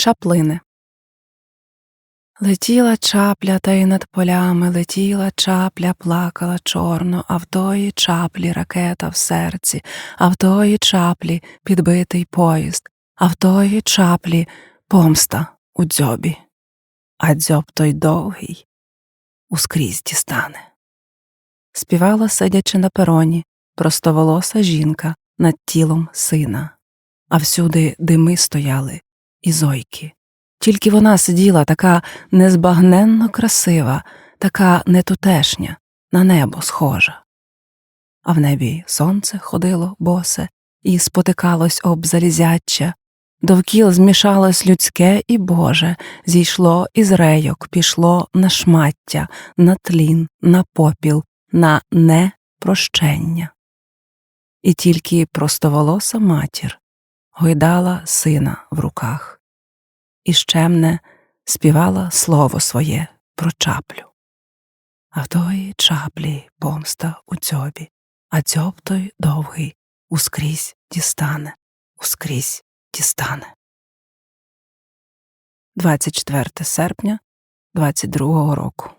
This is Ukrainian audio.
Чаплини. Летіла чапля, та й над полями летіла чапля, плакала чорно, а в тої чаплі ракета в серці, а в тої чаплі підбитий поїзд, а в тої чаплі помста у дзьобі, а дзьоб той довгий ускрізь дістане. Співала, сидячи на пероні, простоволоса жінка над тілом сина, а всюди дими стояли і зойки. Тільки вона сиділа така незбагненно красива, така нетутешня, на небо схожа. А в небі сонце ходило босе і спотикалось об залізяча, довкіл змішалось людське і Боже, зійшло із рейок, пішло на шмаття, на тлін, на попіл, на непрощення. І тільки простоволоса матір гойдала сина в руках і щемне співала слово своє про чаплю. А в тої чаплі помста у дзьобі, а дзьоб той довгий ускрізь дістане, ускрізь дістане. 24 серпня 22 року